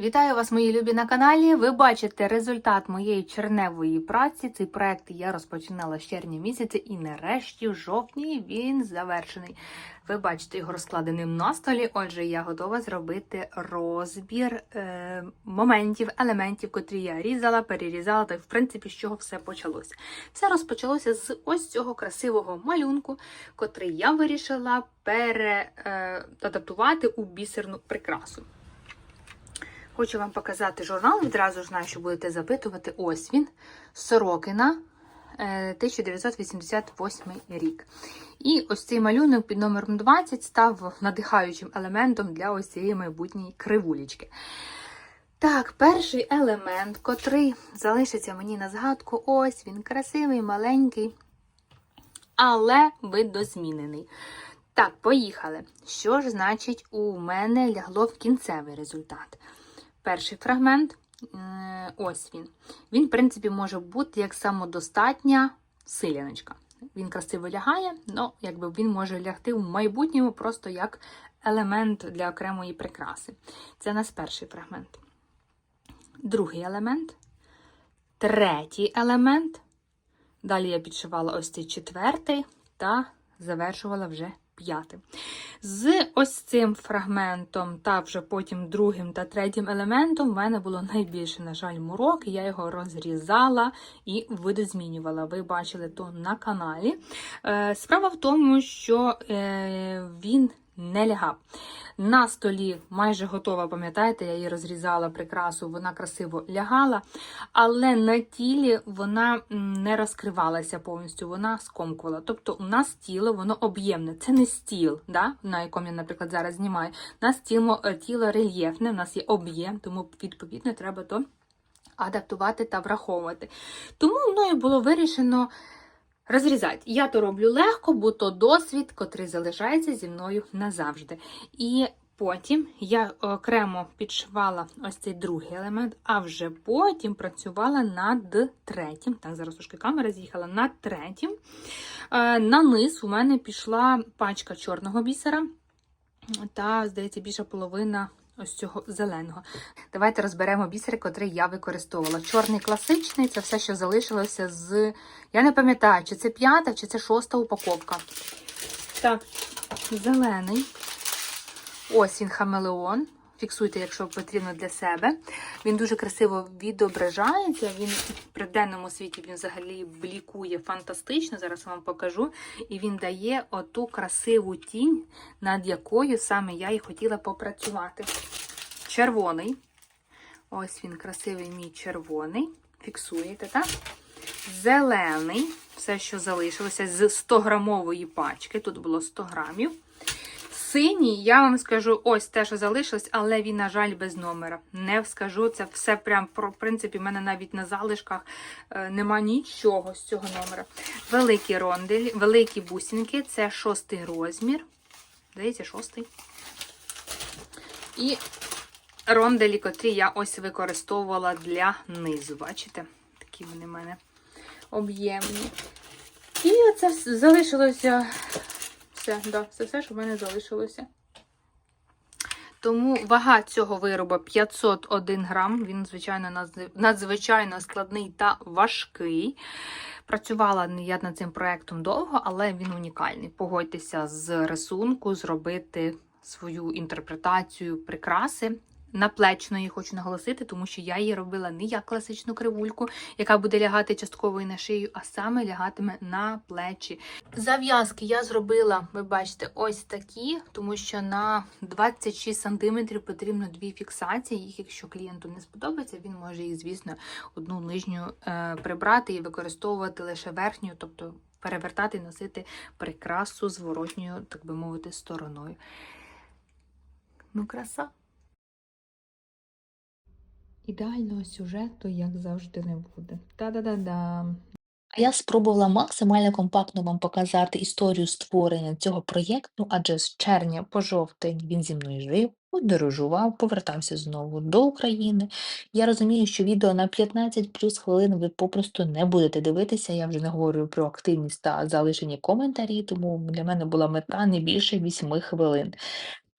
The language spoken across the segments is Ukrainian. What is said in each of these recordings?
Вітаю вас, мої любі на каналі. Ви бачите результат моєї черневої праці. Цей проект я розпочинала з червня місяця, і нарешті, в жовтні, він завершений. Ви бачите його розкладеним на столі. Отже, я готова зробити розбір е, моментів, елементів, котрі я різала, перерізала, та в принципі з чого все почалося. Все розпочалося з ось цього красивого малюнку, котрий я вирішила переадаптувати у бісерну прикрасу. Хочу вам показати журнал, відразу ж знаю, що будете запитувати. Ось він, Сорокина, е, 1988 рік. І ось цей малюнок під номером 20 став надихаючим елементом для ось цієї майбутньої кривулечки. Так, перший елемент, котрий залишиться мені на згадку, ось він красивий, маленький, але видозмінений. Так, поїхали. Що ж значить у мене лягло в кінцевий результат? Перший фрагмент е, ось він. Він, в принципі, може бути як самодостатня силяночка. Він красиво лягає, але якби він може лягти в майбутньому просто як елемент для окремої прикраси. Це нас перший фрагмент. Другий елемент. Третій елемент. Далі я підшивала ось цей четвертий та завершувала вже п'ятим. З ось цим фрагментом, та вже потім другим та третім елементом, в мене було найбільше, на жаль, мурок. Я його розрізала і видозмінювала. Ви бачили то на каналі. Е, Справа в тому, що е, він не лягав. На столі майже готова, пам'ятаєте, я її розрізала прикрасу, вона красиво лягала, але на тілі вона не розкривалася повністю, вона скомкувала. Тобто у нас тіло, воно об'ємне. Це не стіл, да? на якому я, наприклад, зараз знімаю. У нас тіло, тіло рельєфне, у нас є об'єм, тому відповідно треба то адаптувати та враховувати. Тому мною було вирішено. Розрізати. Я то роблю легко, бо то досвід, котрий залишається зі мною назавжди. І потім я окремо підшивала ось цей другий елемент, а вже потім працювала над третім. Так, зараз трошки камера з'їхала над третім. Е, на низ у мене пішла пачка чорного бісера, та, здається, більша половина ось цього зеленого. Давайте розберемо бісер, котрий я використовувала. Чорний класичний це все, що залишилося з. Я не пам'ятаю, чи це п'ята, чи це шоста упаковка. Так, зелений. Ось він хамелеон. Фіксуйте, якщо потрібно для себе. Він дуже красиво відображається. Він при денному світі він взагалі блікує фантастично. Зараз вам покажу. І він дає оту красиву тінь, над якою саме я і хотіла попрацювати. Червоний. Ось він красивий мій червоний. Фіксуєте, так? Зелений. Все, що залишилося з 100-грамової пачки. Тут було 100 грамів. Синій, я вам скажу, ось те, що залишилось, але він, на жаль, без номера. Не скажу, це все прям, в принципі, в мене навіть на залишках е, нема нічого з цього номера. Великі ронделі, великі бусинки, це шостий розмір. Здається, шостий. І ронделі, котрі я ось використовувала для низу. Бачите? Такі вони в мене об'ємні. І оце залишилося все, да, це все, що в мене залишилося. Тому вага цього виробу 501 грам. Він, звичайно, надзвичайно складний та важкий. Працювала я над цим проєктом довго, але він унікальний. Погодьтеся з рисунку, зробити свою інтерпретацію прикраси. Наплечної хочу наголосити, тому що я її робила не як класичну кривульку, яка буде лягати частково і на шию, а саме лягатиме на плечі. Зав'язки я зробила, ви бачите, ось такі, тому що на 26 см потрібно дві фіксації. Їх, якщо клієнту не сподобається, він може їх, звісно, одну нижню е, прибрати і використовувати лише верхню, тобто перевертати і носити прикрасу зворотньою, так би мовити, стороною. Ну, краса. Ідеального сюжету, як завжди, не буде. Та-да-да-да. А я спробувала максимально компактно вам показати історію створення цього проєкту, адже з червня по жовтень він зі мною жив, подорожував, повертався знову до України. Я розумію, що відео на 15 плюс хвилин ви попросту не будете дивитися. Я вже не говорю про активність та залишені коментарі, тому для мене була мета не більше 8 хвилин.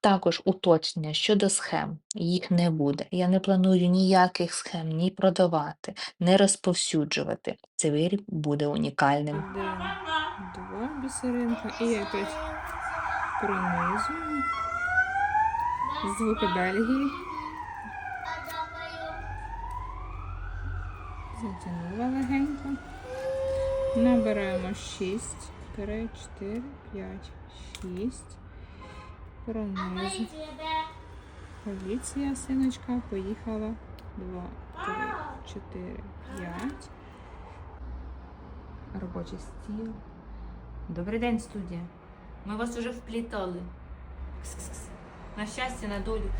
Також уточнення щодо схем. Їх не буде. Я не планую ніяких схем ні продавати, не розповсюджувати. Цей виріб буде унікальним. Два бісеринка. І опять пронизую. Звуки Бельгії. Затягнула легенько. Набираємо 6, 3, 4, 5, 6. Пронизу. Поліція, синочка, поїхала. 2, 3, 4, 5. Робочий стіл. Добрий день, студія. Ми вас уже вплітали. На щастя, на долю.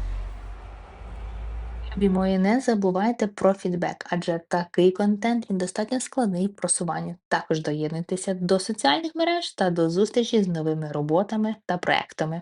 Любі мої, не забувайте про фідбек, адже такий контент він достатньо складний в просуванні. Також доєднуйтеся до соціальних мереж та до зустрічі з новими роботами та проектами.